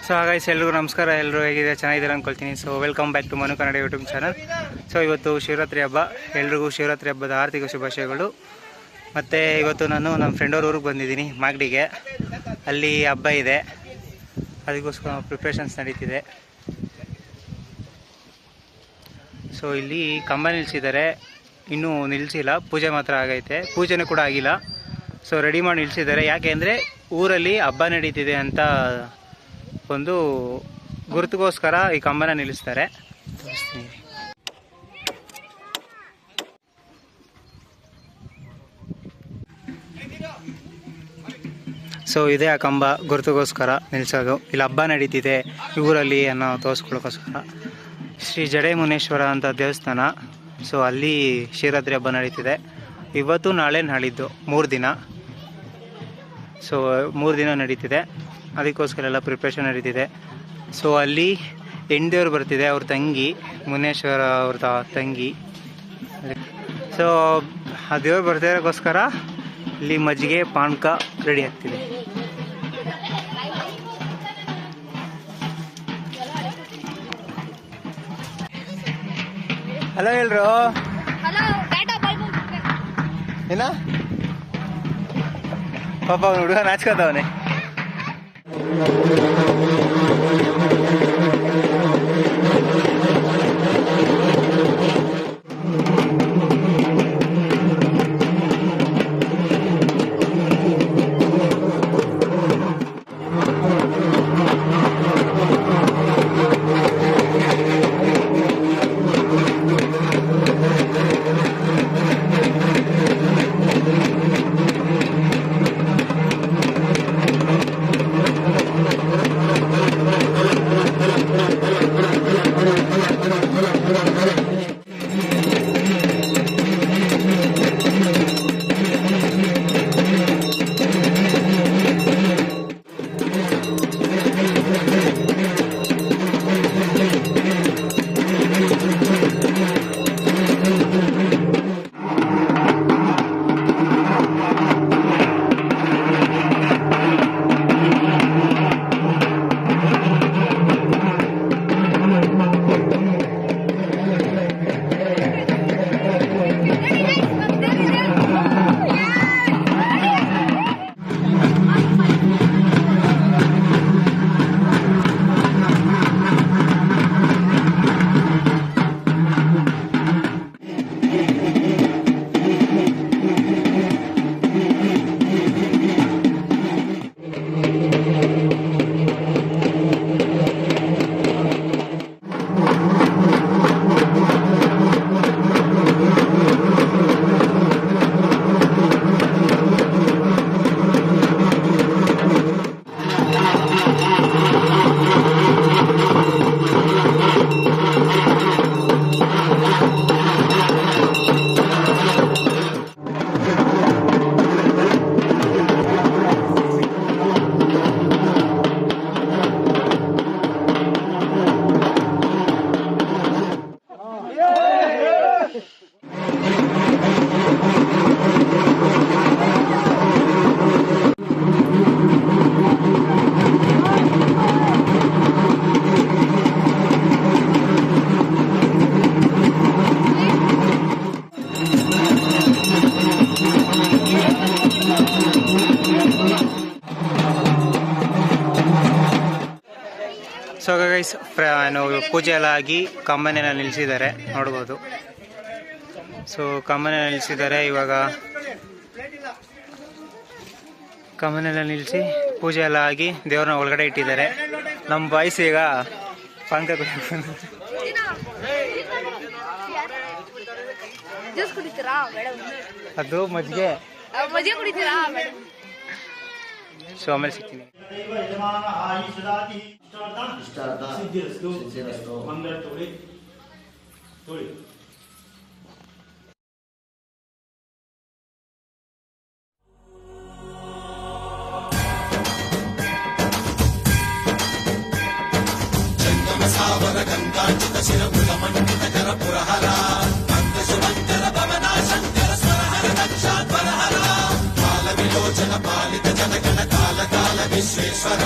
So ಹಾಗಾಗಿ ಎಲ್ರಿಗೂ ನಮಸ್ಕಾರ. ಎಲ್ಲರೂ ಹೇಗಿದೆ ಚೆನ್ನಾಗಿದ್ದೀರಾ ಅಂದ್ಕೊಳ್ತೀನಿ so welcome back to Manu Kannada YouTube channel so ಇವತ್ತು ಶಿವರಾತ್ರಿ ಹಬ್ಬ. ಎಲ್ರಿಗೂ ಶಿವರಾತ್ರಿ ಹಬ್ಬದ ಆರ್ಥಿಕ ಶುಭಾಶಯಗಳು. ಮತ್ತು ಇವತ್ತು ನಾನು ನಮ್ಮ ಫ್ರೆಂಡವ್ರ ಊರಿಗೆ ಬಂದಿದ್ದೀನಿ, ಮಾಗಡಿಗೆ. ಅಲ್ಲಿ ಹಬ್ಬ ಇದೆ. ಅದಕ್ಕೋಸ್ಕರ ಪ್ರಿಪ್ರೇಷನ್ಸ್ ನಡೀತಿದೆ. ಸೊ ಇಲ್ಲಿ ಕಂಬ ನಿಲ್ಲಿಸಿದ್ದಾರೆ ಇನ್ನೂ ನಿಲ್ಲಿಸಿಲ್ಲ ಪೂಜೆ ಮಾತ್ರ ಆಗೈತೆ. ಪೂಜೆನೂ ಕೂಡ ಆಗಿಲ್ಲ. ಸೊ ರೆಡಿ ಮಾಡಿ ನಿಲ್ಲಿಸಿದ್ದಾರೆ ಯಾಕೆ ಅಂದರೆ ಊರಲ್ಲಿ ಹಬ್ಬ ನಡೀತಿದೆ ಅಂತ ಒಂದು ಗುರುತುಗೋಸ್ಕರ ಈ ಕಂಬನ ನಿಲ್ಲಿಸ್ತಾರೆ. ಸೊ ಇದೇ ಆ ಕಂಬ ಗುರುತುಗೋಸ್ಕರ ನಿಲ್ಲಿಸೋದು. ಇಲ್ಲಿ ಹಬ್ಬ ನಡೀತಿದೆ. ಊರಲ್ಲಿ ಅನ್ನೋ ತೋರಿಸ್ಕೊಳ್ಳೋಕ್ಕೋಸ್ಕರ ಶ್ರೀ ಜಡೆಮುನೇಶ್ವರ ಅಂತ ದೇವಸ್ಥಾನ. ಸೊ ಅಲ್ಲಿ ಶಿವರಾತ್ರಿ ಹಬ್ಬ ನಡೀತಿದೆ. ಇವತ್ತು ನಾಳೆ ನಾಳಿದ್ದು ಮೂರು ದಿನ. ಸೊ ಮೂರು ದಿನ ನಡೀತಿದೆ. ಅದಕ್ಕೋಸ್ಕರ ಎಲ್ಲ ಪ್ರಿಪ್ರೇಷನ್ ನಡೀತಿದೆ. ಸೊ ಅಲ್ಲಿ ಹೆಣ್ದೇವ್ರು ಬರ್ತಿದೆ ಅವ್ರ ತಂಗಿ ಮುನೇಶ್ವರ ಅವ್ರ ತಂಗಿ. ಸೊ ಆ ದೇವ್ರು ಬರ್ತಿರೋಕ್ಕೋಸ್ಕರ ಇಲ್ಲಿ ಮಜ್ಜಿಗೆ ಪಾನಕ ರೆಡಿ ಆಗ್ತಿದೆ. ಹಲೋ ಹೇಳ್ರು ಏನ? ಪಾಪ ಅವ್ನು ಹುಡುಗ ನಾಚ್ಕೋತವನೆ. Gracias. ಸೊ ಗೈಸ್ ಪೂಜೆ ಎಲ್ಲ ಆಗಿ ಕಂಬನೇನ ನಿಲ್ಲಿಸಿದ್ದಾರೆ ನೋಡ್ಬೋದು. ಸೊ ಕಂಬನ ನಿಲ್ಲಿಸಿದ್ದಾರೆ ಇವಾಗ ಕಂಬನೆಲ್ಲ ನಿಲ್ಲಿಸಿ ಪೂಜೆ ಎಲ್ಲ ಆಗಿ ದೇವ್ರನ್ನ ಒಳಗಡೆ ಇಟ್ಟಿದ್ದಾರೆ. ನಮ್ಮ ಬಾಯ್ಸ್ ಈಗ ಪಂಕ ಅದು ಮಜ್ಜಿಗೆ. ಸೊ ಆಮೇಲೆ ಮೇಡಮ್ ಸೊ ಆಮೇಲೆ ಸಿಗ್ತೀನಿ ಮಂಗಳ ತೋಳಿ ತೋಳಿ విశ్వేశ్వర